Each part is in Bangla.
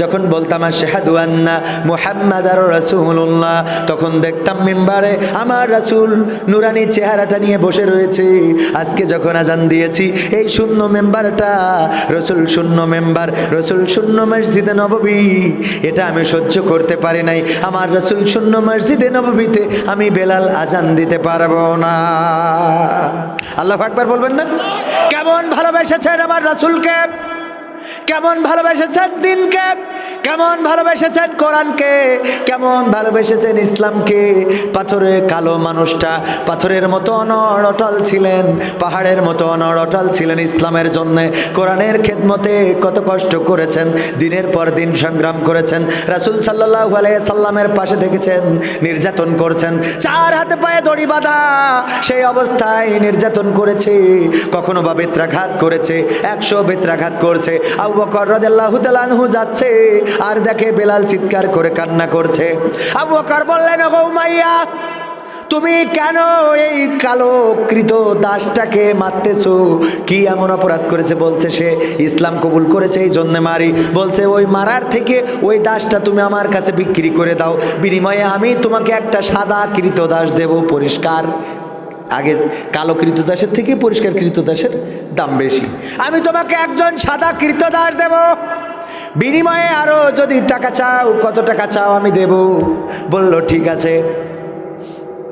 যখন বলতাম শেহাদু আন্না মুহাম্মদ আর রসুল্লাহ তখন দেখতাম মেম্বারে আমার রাসুল নুরানি চেহারাটা নিয়ে বসে রয়েছে। আজকে যখন আজান দিয়েছি, এই শূন্য মেম্বারটা, রসুল শূন্য মেম্বার, রসুল শূন্য মসজিদে নববী, এটা আমি সহ্য করতে পারি নাই। আমার রসুল শূন্য মসজিদে নববীতে আমি বেলাল আজান দিতে পারব না। আল্লাহ আকবার বলবেন না? কেমন ভালোবেসেছেন আমার রাসুলকে? কেমন ভালোবেসেছেন দিনকে? কেমন ভালোবেসেছেন কোরআনকে? কেমন ভালোবেসেছেন ইসলামকে? পাথরে কালো মানুষটা পাথরের মতো অনড় অটল ছিলেন, পাহাড়ের মতো অনড় অটল ছিলেন ইসলামের জন্যে। কোরআনের খেদমতে কত কষ্ট করেছেন, দিনের পর দিন সংগ্রাম করেছেন। রাসুল সাল্লাহ সাল্লামের পাশে দেখেছেন, নির্যাতন করছেন। চার হাতে পায়ে দড়ি বাঁধা সেই অবস্থায় নির্যাতন করেছে, কখনো বা বেত্রাঘাত করেছে, একশো বেত্রাঘাত করছে। আবু বকর রাদিয়াল্লাহু তাআলা যাচ্ছে আর দেখে বেলাল চিৎকার করে কান্না করছে। আবু বকর বললেন, ওগো উমাইয়া, তুমি কেন এই কালো কৃত দাসটাকে মারতেছো? কি এমন অপরাধ করেছে? বলছে সে, ইসলাম কবুল করেছে এই জন্যে মারি। বলছে, ওই মারার থেকে ওই দাসটা তুমি আমার কাছে বিক্রি করে দাও। বিনিময়ে আমি তোমাকে একটা সাদা কৃত দাস দেব, পরিষ্কার। আগে কালো কৃতদাসের থেকে পরিষ্কার কৃতদাসের দাম বেশি। আমি তোমাকে একজন সাদা কৃতদাস দেব। বিনিময়ে আরও যদি টাকা চাও, কত টাকা চাও আমি দেব। বলল, ঠিক আছে।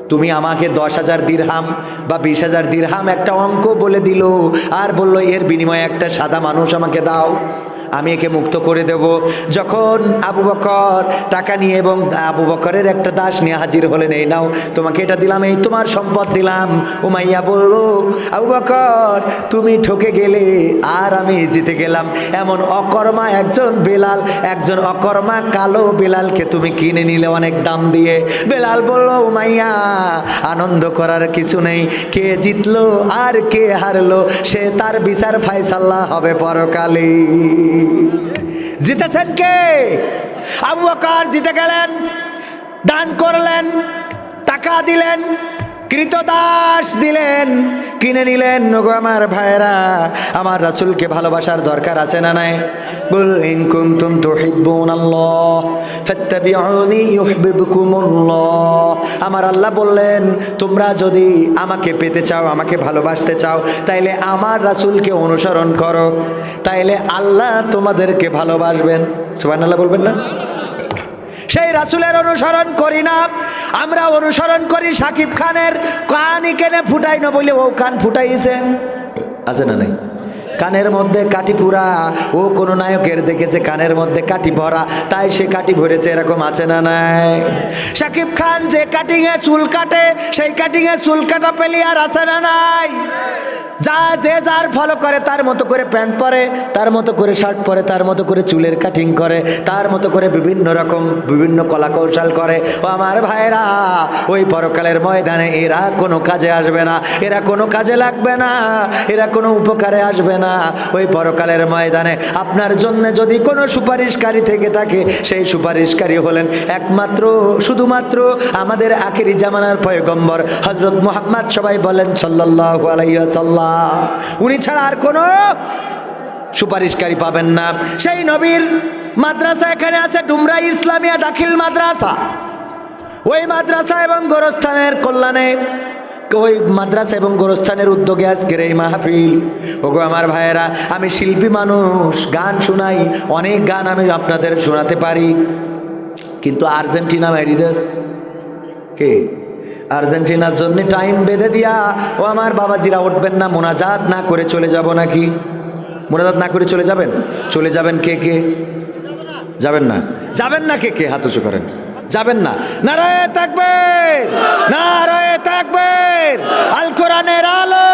তুমি আমাকে দশ হাজার দিরহাম বা বিশ হাজার দিরহাম একটা অঙ্ক বলে দিল। আর বলল, এর বিনিময়ে একটা সাদা মানুষ আমাকে দাও। আমি একে মুক্ত করে দেব। যখন আবু বকর টাকা নিয়ে এবং আবু বকরের একটা দাস নিয়ে হাজির হলেন, এই নাও, তোমাকে এটা দিলাম, এই তোমার সম্পদ দিলাম। উমাইয়া বলল, আবু বকর, তুমি ঠকে গেলে আর আমি জিতে গেলাম। এমন অকর্মা একজন বেলাল, একজন অকর্মা কালো বেলালকে তুমি কিনে নিলে অনেক দাম দিয়ে। বেলাল বলল, উমাইয়া, আনন্দ করার কিছু নেই। কে জিতলো আর কে হারলো, সে তার বিচার ফাইসাল্লাহ হবে পরকালে জিতেছেন কে? আবু আকার জিতে গেলেন দান করলেন টাকা দিলেন কৃতদাস দিলেন কিনে নিলেন নগো আমার ভাইরা আমার রাসূলকে ভালোবাসার দরকার আছে না নাই? বল, ইন কুনতুম তুহিব্বুনাল্লাহ, ফাত্তাবিউনি ইউহিব্বুকুমুল্লাহ। আমার আল্লাহ বললেন, তোমরা যদি আমাকে পেতে চাও, আমাকে ভালোবাসতে চাও, তাইলে আমার রাসূলকে অনুসরণ করো। তাইলে আল্লাহ তোমাদেরকে ভালোবাসবেন। সুবহানাল্লাহ বলবেন না? সেই রাসুলের অনুসরণ করি না। আমরা অনুসরণ করি সাকিব খানের। কানই কেনে ফুটাই না বলে ও কান ফুটাইছে। আছে না নাই? কানের মধ্যে কাটি পুরা, ও কোন নায়কের দেখেছে কানের মধ্যে কাটি ভরা, তাই সে কাটি ভরেছে, এরকম আছে না নাই? সাকিব খান যে কাটিং এ চুল কাটে, সেই কাটিং এ চুল কাটা পেলি আর আছে না নাই? যা যে যার ফলো করে তার মতো করে প্যান্ট পরে, তার মতো করে শার্ট পরে, তার মতো করে চুলের কাটিং করে, তার মতো করে বিভিন্ন রকম, বিভিন্ন কলা কৌশল করে। ও আমার ভাইরা ওই পরকালের ময়দানে এরা কোনো কাজে আসবে না, এরা কোনো কাজে লাগবে না, এরা কোনো উপকারে আসবে না। ওই পরকালের ময়দানে আপনার জন্য যদি কোনো সুপারিশকারী থেকে থাকে, সেই সুপারিশকারী হলেন একমাত্র, শুধুমাত্র আমাদের আখেরি জামানার পয়গম্বর হজরত মোহাম্মদ সবাই বলেন সাল্লাহ আলাইসাল্লাহ উনি ছাড়া আর কোনো সুপারিশকারী পাবেন না। সেই নবীর মাদ্রাসা এখানে আছে, ডুমরা ইসলামিয়া দাখিল মাদ্রাসা। ওই মাদ্রাসা এবং গোরস্থানের কল্যাণে, ওই মাদ্রাসা এবং গোরস্থানের উদ্যোগে আজকের এই মাহফিল। ওগো আমার ভাইয়েরা, আমি শিল্পী মানুষ, গান শোনাই, অনেক গান আমি আপনাদের শোনাতে পারি। কিন্তু আর্জেন্টিনা ম্যারিদেস কে? আর্জেন্টিনার জন্য টাইম বেঁধে দিয়া, ও আমার বাবাজিরা, উঠবেন না, মোনাজাত না করে চলে যাব নাকি? মোনাজাত না করে চলে যাবেন? চলে যাবেন কে কে? যাবেন না। যাবেন না কে কে? হাত উঁচু করেন। যাবেন না। নারায় থাকবেন নারায় থাকবেন আল কোরআনের আলো,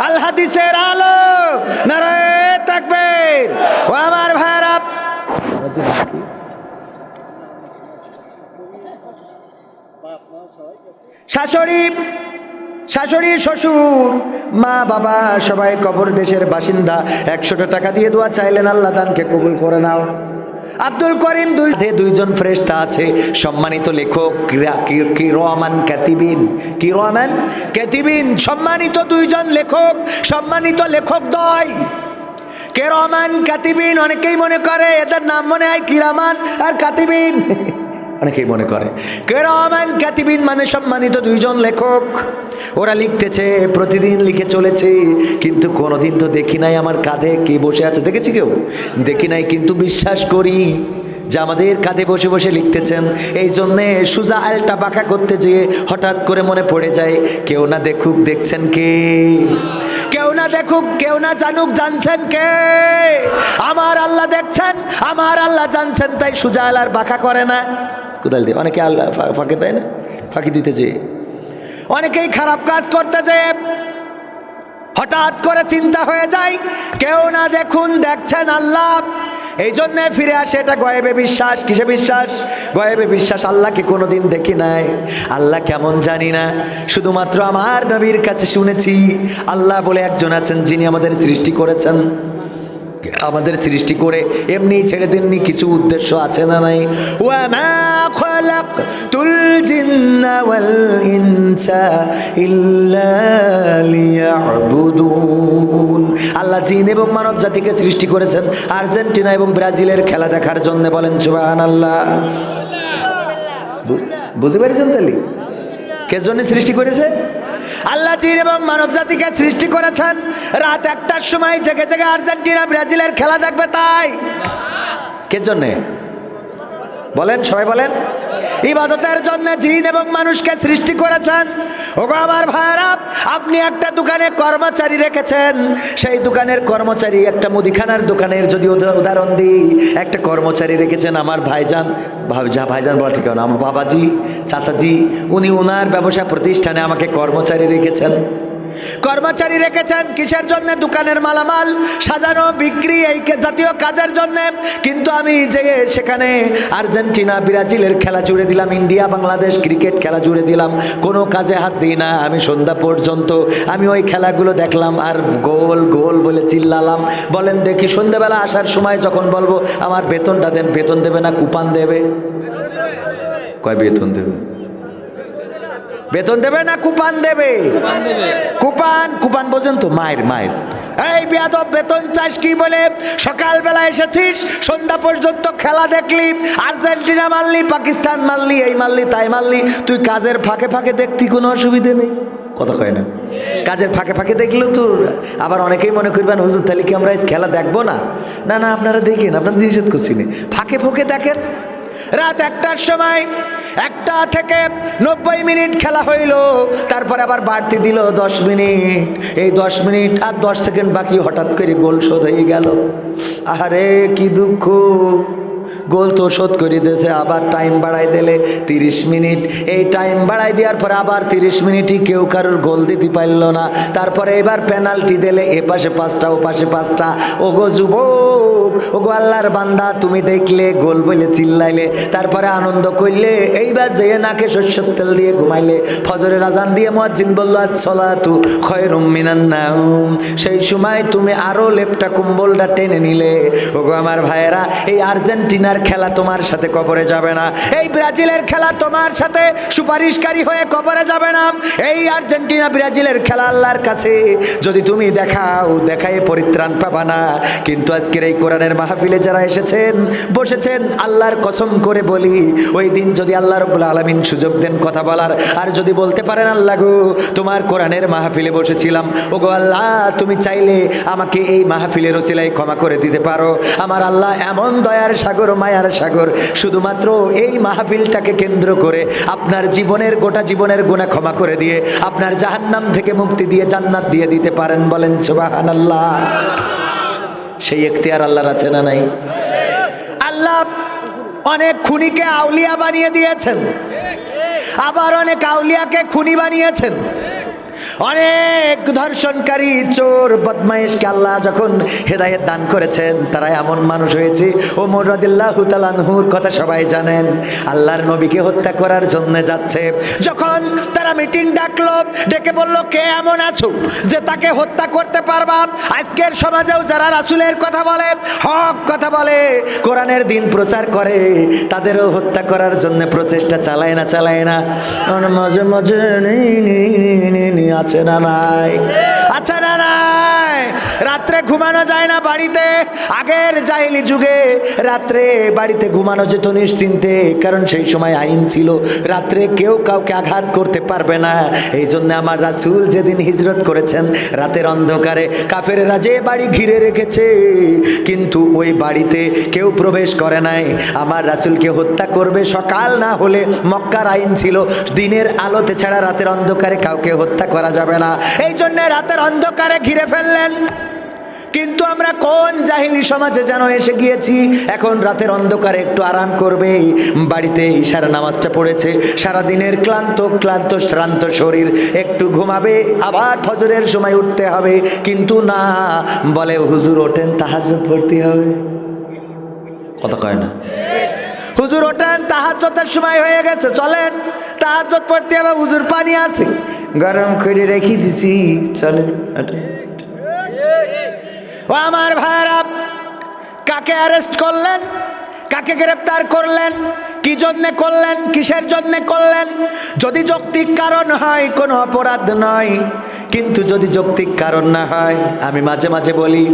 আল হাদিসের আলো নারায় থাকবেন ও আমার ভাইরা শাশুড়ি শাশুড়ি, শ্বশুর, মা, বাবা, সবাই কবর দেশের বাসিন্দা। একশোটা টাকা দিয়ে দোয়া চাইলেন, আল্লাহ দানকে কবুল করে নাও। আব্দুল করিম দুই দুইজন ফ্রেস্তা আছে। সম্মানিত লেখক, কিরা- কি- কি রহমান ক্যাতিবিন কি রহমান ক্যাতিবিন সম্মানিত দুইজন লেখক, সম্মানিত লেখক দয় কে রহমান কাতিবিন, অনেকেই মনে করে, এদের নাম মনে হয় কিরামান আর কাতিবিন। অনেকেই মনে করে। কে রহমান কাতিবিন মানে সম্মানিত দুইজন লেখক। ওরা লিখতেছে, প্রতিদিন লিখে চলেছে, কিন্তু কোনোদিন তো দেখি নাই আমার কাঁধে কে বসে আছে। দেখেছি কেউ? দেখি নাই, কিন্তু বিশ্বাস করি যে আমাদের কাঁধে বসে বসে লিখতেছেন। এই জন্যে সুজা আলটা বাঁকা করতে যেয়ে হঠাৎ করে মনে পড়ে যায়, কেউ না দেখুক দেখছেন কে? কেউ না দেখুক, কেউ না জানুক জানছেন কে? আমার আল্লাহ দেখছেন, আমার আল্লাহ জানছেন, তাই সুজা আল আর বাঁকা করে না। কোদাল দিয়ে। অনেকে আল্লাহ ফাঁকে দেয় না? ফাঁকি দিতে যেয়ে অনেকেই খারাপ কাজ করতে যেয়ে হঠাৎ করে চিন্তা হয়ে যায়, কেউ না দেখুন, দেখছেন আল্লাহ। এই জন্যে ফিরে আসে এটা গয়েবে বিশ্বাস। কিসে বিশ্বাস? গয়েবে বিশ্বাস, আল্লাহকে কোনো দিন দেখি নাই। আল্লাহ কেমন জানি না। শুধুমাত্র আমার নবীর কাছে শুনেছি। আল্লাহ বলে একজন আছেন, যিনি আমাদের সৃষ্টি করেছেন। আমাদের সৃষ্টি করে এমনি ছেড়ে দেননি কিছু উদ্দেশ্য আছে না নাই? আল্লাহ জিন এবং মানব জাতিকে সৃষ্টি করেছেন আর্জেন্টিনা এবং ব্রাজিলের খেলা দেখার জন্য বলেন সুবহানাল্লাহ। আল্লাহ বুঝতে পেরেছেন তাহলে? কে জন্য সৃষ্টি করেছে? আল্লাহ চীন এবং মানব জাতিকে সৃষ্টি করেছেন। রাত একটার সময় জেগে জেগে আর্জেন্টিনা, ব্রাজিলের খেলা দেখবে তাই। কে জন্যে? বলেন, সবাই বলেন। ইবাদতের জন্য জিন এবং মানুষকে সৃষ্টি করেছেন। ওগো আমার ভাইরা, আপনি একটা দোকানে কর্মচারী রেখেছেন। সেই দোকানের কর্মচারী একটা মুদিখানার দোকানের যদি উদাহরণ দিই, একটা কর্মচারী রেখেছেন আমার ভাইজান। ভাই- যা ভাইজান বলা ঠিক না, আমার বাবাজি, চাচাজি, উনি ওনার ব্যবসা প্রতিষ্ঠানে আমাকে কর্মচারী রেখেছেন। কর্মচারী রেখেছেন, কিসের জন্য? দোকানের মালামাল সাজানো, বিক্রি, এই জাতীয় কাজের জন্য। কিন্তু আমি যে সেখানে আর্জেন্টিনা, ব্রাজিলের খেলা জুড়ে দিলাম, ইন্ডিয়া, বাংলাদেশ ক্রিকেট খেলা জুড়ে দিলাম, কোনো কাজে হাত দিই না। আমি সন্ধ্যা পর্যন্ত আমি ওই খেলাগুলো দেখলাম আর গোল গোল বলে চিল্লালাম। বলেন, দেখি সন্ধ্যাবেলা আসার সময় যখন বলব, আমার বেতনটা দেন। বেতন দেবে না, কুপান দেবে। কয় বেতন দেবে? বেতন দেবে না কুপান দেবে? Coupon coupon? বোঝেন তো মায়ের মায়ের। এই বিয়াদব বেতন চাস কি বলে? সকালবেলা এসেছিস সন্ধ্যা পর্যন্ত খেলা দেখলি আর্জেন্টিনা মারলি পাকিস্তান মারলি এই মারলি তাই মারলি। তুই কাজের ফাঁকে ফাঁকে দেখতি কোনো অসুবিধে নেই। কথা কয় না। কাজের ফাঁকে ফাঁকে দেখলেও তো আবার অনেকেই মনে করবেন হুজুর তাহলে কি আমরা এই খেলা দেখব না? না না আপনারা দেখেন আপনাদের নিষেধ করছি না। ফাঁকে ফাঁকে দেখেন। রাত একটার সময় একটা থেকে নব্বই মিনিট খেলা হইল, তারপর আবার বাড়তি দিল দশ মিনিট। এই দশ মিনিট আর দশ সেকেন্ড বাকি হঠাৎ করে গোল শোধ হয়ে গেল। আরে কি দুঃখ। গোল তো শোধ করে দিয়েছে, আবার টাইম বাড়াই দিলে তিরিশ মিনিট। এই টাইম বাড়াই দেওয়ার পর আবার তিরিশ মিনিটই কেউ কারোর গোল দিতে পারল না। তারপরে এবার পেনাল্টি দিলে এ পাশে পাঁচটা, ও পাশে পাঁচটা। ও গো যুবক ও গো আল্লাহর বান্দা, তুমি দেখলে গোল বলে চিল্লাইলে। তারপরে আনন্দ করলে, এইবার যেয়ে নাকে শস্যের তেল দিয়ে ঘুমাইলে। ফজরের আজান দিয়ে মুয়াজ্জিন বলল, আসসালাতু খয়রুম মিনান নাউম সেই সময় তুমি আরও লেপটা কুম্বলটা টেনে নিলে। ওগো আমার ভাইয়েরা, এই আর্জেন্টিনার খেলা তোমার সাথে কবরে যাবে না। এই ব্রাজিলের খেলা তোমার সাথে সুপারিশকারী হয়ে কবরে যাবে না। এই আর্জেন্টিনা ব্রাজিলের খেলা আল্লাহর কাছে। যদি তুমি দেখাও, দেখায় পরিত্রাণ পাবা না। কিন্তু আজকের এই কোরআনের মাহফিলে যারা এসেছেন, বসেছেন, আল্লাহর কসম করে বলি, ওই দিন যদি আল্লাহ রব্বুল আলমিন সুযোগ দেন কথা বলার, আর যদি বলতে পারেন, আল্লাহ গো, তোমার কোরআনের মাহফিলে বসেছিলাম। ও গো আল্লাহ, তুমি চাইলে আমাকে এই মাহফিলের ওসিলায় ক্ষমা করে দিতে পারো। আমার আল্লাহ এমন দয়ার সাগর মায়ার সাগর, শুধুমাত্র এই মাহফিলটাকে কেন্দ্র করে আপনার জীবনের, গোটা জীবনের গুণা ক্ষমা করে দিয়ে আপনার জাহান্নাম থেকে মুক্তি দিয়ে জান্নাত দিয়ে দিতে পারেন বলেন সুবাহান আল্লাহ সেই এখতিয়ার আল্লাহর আছে না নাই? আল্লাহ অনেক খুনিকে আউলিয়া বানিয়ে দিয়েছেন। আবার অনেক আউলিয়াকে খুনি বানিয়েছেন। অনেক ধর্ষণকারী চোর বদমাইশকে আল্লাহ যখন হেদায়েত দান করেছেন তারা এমন মানুষ হয়েছে। ও মোরাদিল্লাহ তালানহুর কথা সবাই জানেন। আল্লাহর নবীকে হত্যা করার জন্য যাচ্ছে। যখন তারা মিটিং ডাকলো ডেকে বলল কে এমন আছো যে তাকে হত্যা করতে পারবা? আজকের সমাজেও যারা রাসুলের কথা বলে হক কথা বলে কোরআনের দিন প্রচার করে তাদেরও হত্যা করার জন্য প্রচেষ্টা চালায় না চালায় না। মাঝে মাঝে নি, আছে না নাই? আছে না নাই? রাত্রে ঘুমানো যায় না বাড়িতে। আগের জাহিলি যুগে রাত্রে বাড়িতে ঘুমানো যেত নিশ্চিন্তে, কারণ সেই সময় আইন ছিল। রাত্রে কেউ কাউকে আঘাত করতে পারবে না। এই জন্য আমার রাসুল যেদিন হিজরত করেছেন, রাতের অন্ধকারে কাফেরেরা যে বাড়ি ঘিরে রেখেছে, কিন্তু ওই বাড়িতে কেউ প্রবেশ করে নাই। আমার রাসুলকে হত্যা করবে সকাল না হলে মক্কার আইন ছিল। দিনের আলোতে ছাড়া রাতের অন্ধকারে কাউকে হত্যা করা যাবে না। এই জন্য রাতের অন্ধকারে ঘিরে ফেললেন। কিন্তু আমরা কোন জাহিলি সমাজে যেন এসে গিয়েছি? এখন রাতের অন্ধকারে একটু আরাম করবে। বাড়িতে ইশারা নামাজটা পড়েছে। সারা দিনের ক্লান্ত ক্লান্ত, শ্রান্ত শরীর। একটু ঘুমাবে, আবার ফজরের সময় উঠতে হবে। কিন্তু না, বলে হুজুর ওঠেন তাহাজত পড়তে হবে। কথা কয় না। হুজুর ওঠেন তাহাজতের সময় হয়ে গেছে, চলেন। তাহাজত পড়তে হবে, হুজুর পানি আছে। গরম করে রেখে দিছি, চলেন ওঠেন। ও আমার ভাইরা কাকে অ্যারেস্ট করলেন? কাকে গ্রেপ্তার করলেন? কি জন্যে করলেন? কিসের জন্যে করলেন? যদি যৌক্তিক কারণ হয়, কোনো অপরাধ নয়। কিন্তু যদি যৌক্তিক কারণ না হয়, আমি মাঝে মাঝে বলি,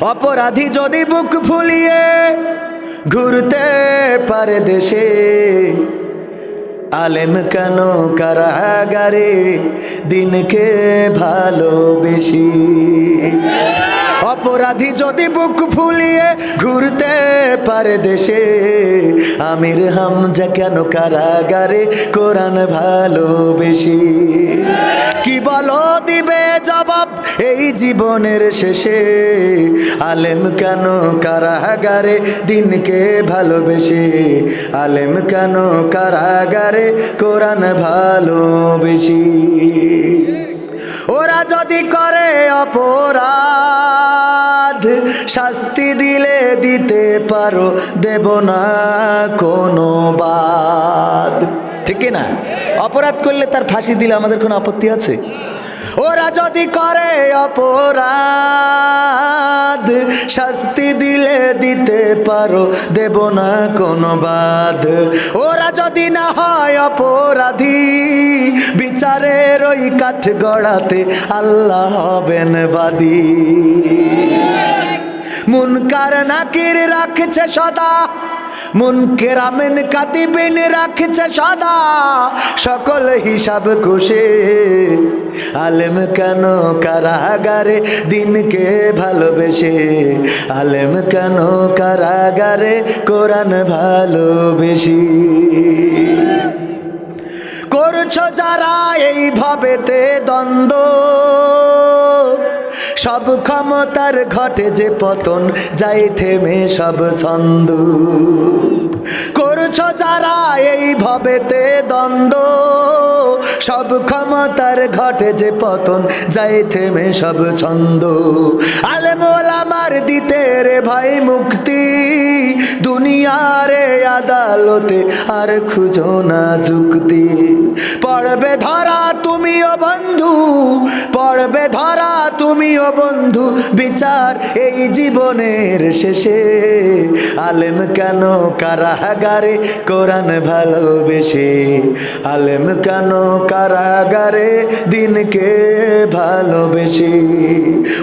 অপরাধী যদি বুক ফুলিয়ে ঘুরতে পারে দেশে আলেম কেন কারাগারে? দিনকে ভালোবেসি। অপরাধী যদি বুক ফুলিয়ে ঘুরতে পারে দেশে, আমির হামজা কেন কারাগারে? কোরআন ভালোবেসি। কি বলো দিবে জবাব? এই জীবনের শেষে আলেম কেন কারাগারে? দিনকে ভালোবেসে আলেম কেন কারাগারে? কোরআন ভালোবেসি। ওরা যদি করে অপরাধ, শাস্তি দিলে দিতে পারো, দেব না কোনো বাদ। ঠিক না? অপরাধ করলে তার ফাঁসি দিলে আমাদের কোনো আপত্তি আছে? ওরা যদি করে অপরাধ, শাস্তি দিলে দিতে পারো, দেব না কোনো বাদ ওরা যদি না হয় অপরাধী, বিচারের ওই কাঠ গড়াতে আল্লাহ হবেন বাদী। মুনকার নাকির রাখছে সদা মুনকের আমেন কাতিবিন রাখছে সদা। সকল হিসাব খুশে। আলেম কেন কারাগারে দিনকে ভালোবেসে? আলেম কেন কারাগারে কোরআন ভালোবেসি? করছ যারা এই ভবেতে দ্বন্দ্ব? সব ক্ষমতার ঘটে যে পতন, যাই থেমে সব ছন্দ। করছ যারা এই ভবেতে দ্বন্দ্ব, সব ক্ষমতার ঘটে যে পতন, যাই থেমে সব ছন্দ। আলেমোল আমার দিতে রে ভাই মুক্তি, দুনিয়ারে আদালতে আর খুঁজো না যুক্তি। পড়বে ধরা তুমিও বন্ধু, পড়বে ধরা তুমিও বন্ধু, বিচার এই জীবনের শেষে। আলেম কেন কারাগারে? কোরআন ভালোবেসে। আলেম কেন কারাগারে? দিনকে ভালোবেসে।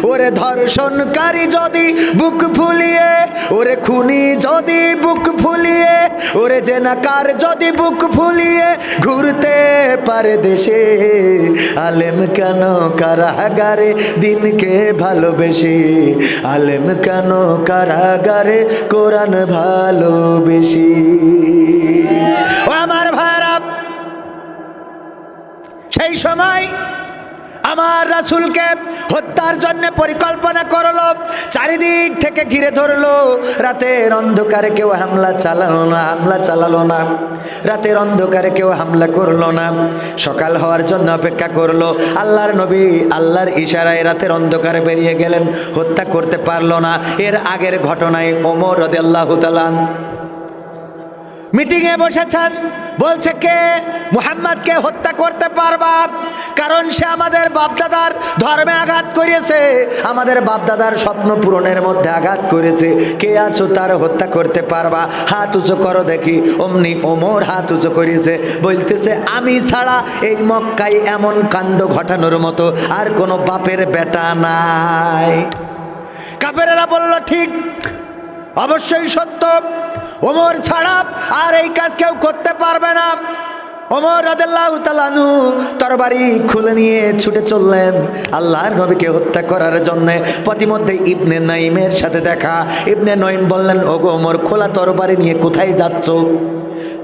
ওরে ধর্ষণকারী যদি বুক ফুলিয়ে, ওরে খুনি যদি বুক ফুলিয়ে, ওরে জেনাকার যদি বুক ফুলিয়ে, ঘুরতে পারে দেশে। আলেম কেন কারাগারে? দিনকে ভালোবেসে। আলেম কেন কারাগারে? কোরআন ভালোবেসি। আমার ভাইরা সেই সময় আমার রাসুলকে হত্যার জন্য পরিকল্পনা করল, চারিদিক থেকে ঘিরে ধরলো। রাতের অন্ধকারে কেউ হামলা চালালো না, হামলা চালালো না। রাতের অন্ধকারে কেউ হামলা করল না। সকাল হওয়ার জন্য অপেক্ষা করল। আল্লাহর নবী আল্লাহর ইশারায় রাতের অন্ধকারে বেরিয়ে গেলেন, হত্যা করতে পারল না। এর আগের ঘটনায় ওমর রদে আল্লাহ মিটিংয়ে বসেছেন। বলছে কে? মুহাম্মদকে হত্যা করতে পারবা? কারণ সে আমাদের বাপদাদার ধর্মে আঘাত করেছে। আমাদের বাপদাদার স্বপ্ন পূরণের মধ্যে আঘাত করেছে। কে আছো তার হত্যা করতে পারবা? হাত উঁচু করো দেখি। অমনি ওমর হাত উঁচু করেছে। বলতেছে, আমি ছাড়া এই মক্কায় এমন কাণ্ড ঘটানোর মতো আর কোনো বাপের বেটা নাই। কাপেরেরা বলল, ঠিক, অবশ্যই সত্য। ওমর ছাড়া আর এই কাজ কেউ করতে পারবে না। ওমর রাদেল্লাহ তালানু তরবারি খুলে নিয়ে ছুটে চললেন। আল্লাহর নবীকে হত্যা করার জন্য পথিমধ্যে ইবনে নাইমের সাথে দেখা। ইবনে নইম বললেন, ওগো ওমর, খোলা তরবারি নিয়ে কোথায় যাচ্ছ?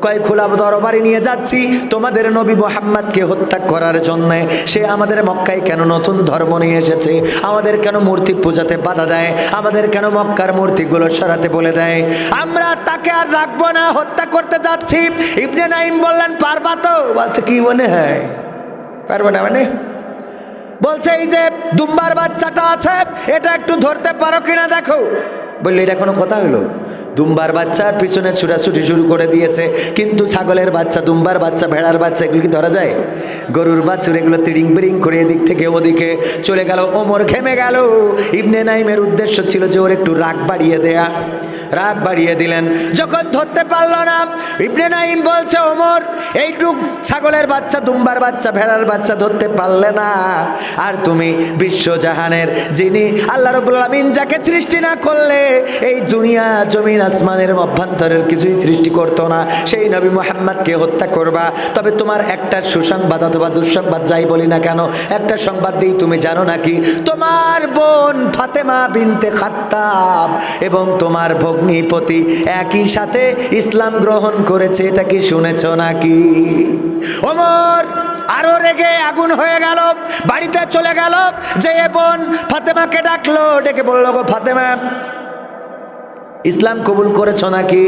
কয় খোলা দরবারে নিয়ে যাচ্ছি। তোমাদের নবী মোহাম্মদকে হত্যা করার জন্য। সে আমাদের মক্কায় কেন নতুন ধর্ম নিয়ে এসেছে? আমাদের কেন মূর্তি পূজাতে বাধা দেয়? আমাদের কেন মক্কার মূর্তিগুলো সরাতে বলে দেয়? আমরা তাকে আর রাখব না, হত্যা করতে যাচ্ছি। ইবনে নাইম বললেন, পারবা তো? বলছে, কি মনে হয়? পারব না মানে? বলছে, এই যে দুম্বার বাচ্চাটা আছে, এটা একটু ধরতে পারো কিনা দেখো। বললে, এটা কোনো কথা হলো? দুম্বার বাচ্চার পিছনে ছুটাছুটি শুরু করে দিয়েছে। কিন্তু ছাগলের বাচ্চা, দুম্বার বাচ্চা, ভেড়ার বাচ্চা, এগুলো কি ধরা যায়? গরুর বাছুর এগুলো তিড়িং বিড়িং করে এদিক থেকে ওদিকে চলে গেল। ওমর ঘেমে গেল। ইবনে নাইমের উদ্দেশ্য ছিল যে ওর একটু রাগ বাড়িয়ে দেয়া। রাগ বাড়িয়ে দিলেন। যখন ধরতে পারল না, ইবনে নাইম বলছে, ওমর, এইটুক ছাগলের বাচ্চা, দুম্বার বাচ্চা, ভেড়ার বাচ্চা ধরতে পারলে না। আর তুমি বিশ্বজাহানের যিনি আল্লাহ রবুল যাকে সৃষ্টি না করলে, এই দুনিয়া, জমিন, আসমানের অভ্যন্তরের কিছুই সৃষ্টি করতো না। সেই নবী মোহাম্মদকে হত্যা করবা। তবে তোমার একটা সুসংবাদ অথবা দুঃসংবাদ যাই বলি না কেন, একটা সংবাদ দিই, তুমি জানো নাকি? তোমার বোন ফাতেমা বিনতে খাত্তাব এবং তোমার ভগ্নিপতি একই সাথে ইসলাম গ্রহণ করেছে এটা কি শুনেছ নাকি? ওমর আরও রেগে আগুন হয়ে গেল বাড়িতে চলে গেল যে বোন ফাতেমাকে ডাকলো ডেকে বলল গো ফাতেমা ইসলাম কবুল করেছ নাকি?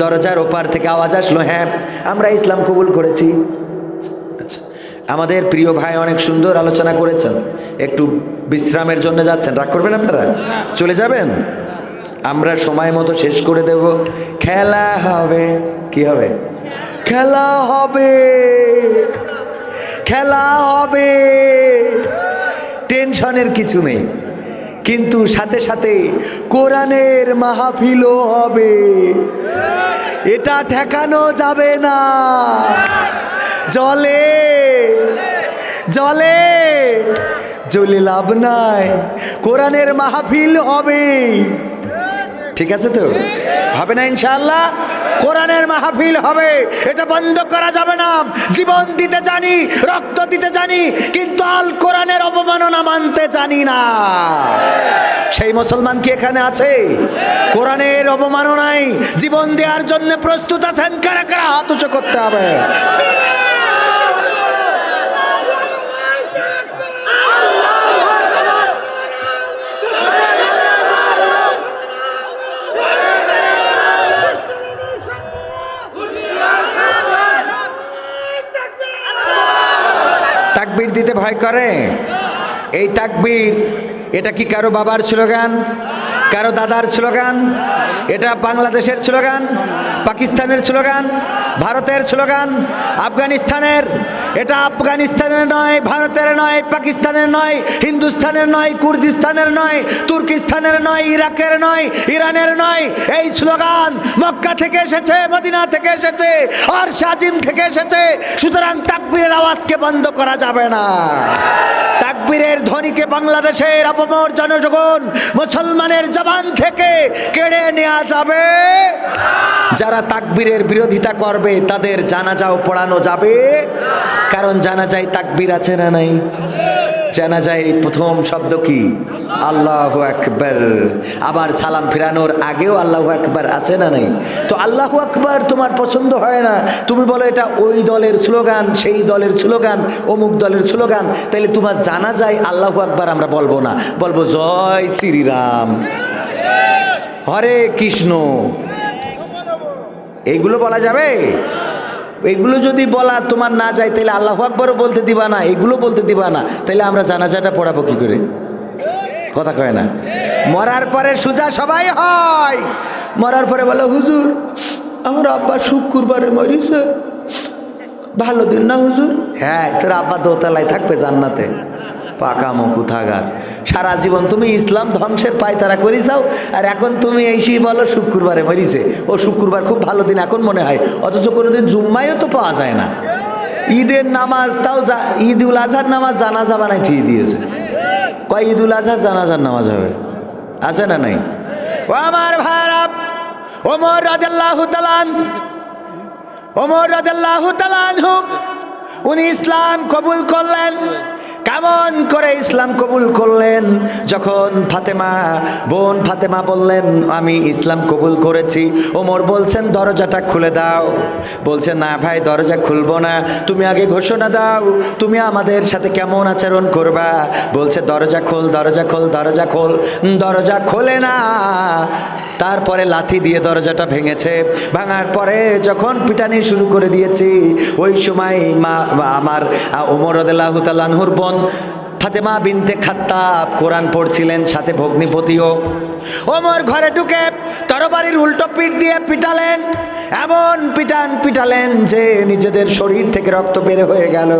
দরজার ওপার থেকে আওয়াজ আসলো হ্যাঁ আমরা ইসলাম কবুল করেছি। আচ্ছা আমাদের প্রিয় ভাই অনেক সুন্দর আলোচনা করেছেন একটু বিশ্রামের জন্য যাচ্ছেন রাগ করবেন আপনারা? চলে যাবেন? আমরা সময় মতো শেষ করে দেব। খেলা হবে। কি হবে? খেলা হবে। খেলা হবে। টেনশনের কিছু নেই। কিন্তু সাথে সাথে কোরআনের মাহফিলও হবে। এটা ঠেকানো যাবে না। জলে জলে জলে লাভ নাই। কোরআনের মাহফিল হবে। ঠিক আছে তো? হবে না ইনশাআল্লাহ? কোরআনের মাহফিল হবে। এটা বন্ধ করা যাবে না। জীবন দিতে জানি, রক্ত দিতে জানি, কিন্তু আল কোরআনের অবমাননা মানতে জানি না। সেই মুসলমান কি এখানে আছে? কোরআনের অবমাননায় জীবন দেওয়ার জন্য প্রস্তুত আছেন? কারা কারা হাত উঁচু করতে হবে? তাকবীর দিতে ভয় করে? এই তাকবির, এটা কি কারও বাবার স্লোগান? কারও দাদার স্লোগান? এটা বাংলাদেশের স্লোগান? পাকিস্তানের স্লোগান? ভারতের স্লোগান? আফগানিস্তানের? এটা আফগানিস্তানের নয়, ভারতের নয়, পাকিস্তানের নয়, হিন্দুস্তানের নয়, কুর্দিস্তানের নয়, তুর্কিস্তানের নয়, ইরাকের নয়, ইরানের নয়। এই স্লোগান মক্কা থেকে এসেছে, মদিনা থেকে এসেছে, আর সাজিম থেকে এসেছে। সুতরাং তাকবীরের আওয়াজকে বন্ধ করা যাবে না। তাকবীরের ধ্বনিকে বাংলাদেশের অপমর জনজগণ মুসলমানের জবান থেকে কেড়ে নেওয়া যাবে। যারা তাকবীরের বিরোধিতা করবে, তাদের জানাজাও পড়ানো যাবে। কারণ জানা যায় তাকবীর আছে না নাই? জানা যায় প্রথম শব্দ কি? আল্লাহ আকবর। আবার সালাম ফেরানোর আগেও আল্লাহ আকবর আছে না নাই? তো আল্লাহ আকবর তোমার পছন্দ হয় না। তুমি বলো এটা ওই দলের স্লোগান, সেই দলের স্লোগান, অমুক দলের স্লোগান। তাইলে তোমার জানা যায় আল্লাহ আকবর আমরা বলব না। বলব, জয় শ্রীরাম। হরে কৃষ্ণ। এইগুলো বলা যাবে? এগুলো যদি বলা তোমার না যায়, তাহলে আল্লাহ আকবরও বলতে দিবা না, এগুলো বলতে দিবা না, তাহলে আমরা জানাজাটা পড়াবো কী করে? কথা কয় না। মরার পরে সোজা সবাই হয়। মরার পরে বলো, হুজুর, আমার আব্বা শুক্রবারে মরিছে। ভালো দিন না হুজুর? হ্যাঁ তোর আব্বা দোতলায় থাকবে জান্নাতে। পাকা মুখু থাকার সারা জীবন তুমি ইসলাম ধ্বংসের পায়তারা করি যাও আর এখন তুমি এইসি বলো শুক্রবারে মরিছে। ও শুক্রবার খুব ভালো দিন এখন মনে হয়, অথচ কোনোদিন জুম্মাইও তো পাওয়া যায় না। ঈদের নামাজ তাও ঈদ উল আজহার নামাজ জানাজা বানাই থিয়ে দিয়েছে। কয় ঈদ উল আজহার জানাজার নামাজ হবে? আছে না নাই? ও আমার ভাইরা ওমর রাজাল্লাহু তালান ওমর রাজাল্লাহু তালানহু উনি ইসলাম কবুল করলেন। কেমন করে ইসলাম কবুল করলেন? যখন ফাতেমা বোন ফাতেমা বললেন, আমি ইসলাম কবুল করেছি। ওমর বলছেন, দরজাটা খুলে দাও। বলছে, না ভাই, দরজা খুলবো না। তুমি আগে ঘোষণা দাও, তুমি আমাদের সাথে কেমন আচরণ করবা? বলছে, দরজা খোল দরজা খোল দরজা খোল। দরজা খোলে না। তারপরে লাথি দিয়ে দরজাটা ভেঙেছে। ভাঙার পরে যখন পিটানি শুরু করে দিয়েছি, ওই সময় মা, আমার ওমর রদুল্লাহতালানহুর বোন ফাতেমা বিনতে খাত্তাব কোরআন পড়ছিলেন, সাথে ভগ্নিপতিও। ওমর ঘরে ঢুকে তরবারির উল্টো পিঠ দিয়ে পিটালেন। এমন পিটান পিটালেন যে নিজেদের শরীর থেকে রক্ত বের হয়ে গেল।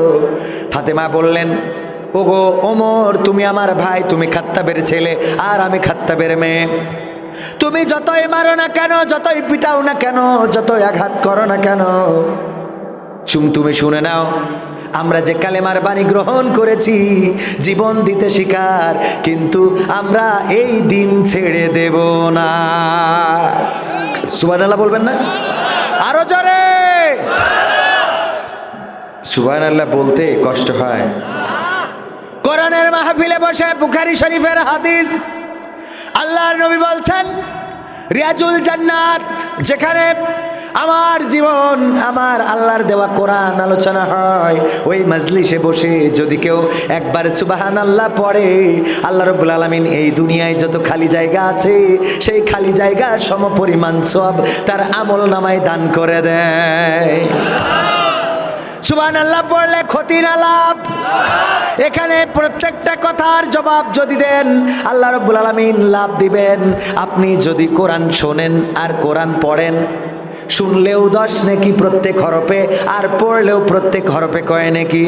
ফাতেমা বললেন, ওগো ওমর তুমি আমার ভাই, তুমি খাত্তাবের ছেলে, আর আমি খাত্তাবের মেয়ে। তুমি যতই মারো না কেন, যতই পিটাও না কেন, যতই আঘাত করো না কেন। চুম, তুমি শুনে নাও, আমরা যে কালেমার বাণী গ্রহণ করেছি, জীবন দিতে শিকার, কিন্তু আমরা এই দিন ছেড়ে দেব না। সুবান আল্লাহ বলবেন না? আরও জোরে! সুবান বলতে কষ্ট হয়। কোরআনের মাহফিলে বসে বুখারি শরীফের হাদিস। আল্লাহর নবী বলছেন, রিয়াজুল জান্নাত, যেখানে আমার জীবন, আমার আল্লাহর দেওয়া কোরআন আলোচনা হয়, ওই মজলিসে বসে যদি কেউ একবার সুবাহান আল্লাহ পড়ে, আল্লাহ রব্বুল আলমিন এই দুনিয়ায় যত খালি জায়গা আছে, সেই খালি জায়গার সম পরিমাণ সব তার আমল নামায় দান করে দেয়। সুবান আল্লাহ পড়লে ক্ষতি না লাভ এখানে প্রত্যেকটা কথার জবাব যদি দেন, আল্লাহ রব্বুল আলমিন লাভ দিবেন। আপনি যদি কোরআন শোনেন আর কোরআন পড়েন, শুনলেও দশ নাকি প্রত্যেক হরপে আর পড়লেও প্রত্যেক হরপে কয় নাকি?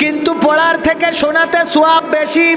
কিন্তু পড়ার থেকে শোনাতে সোয়াব বেশি।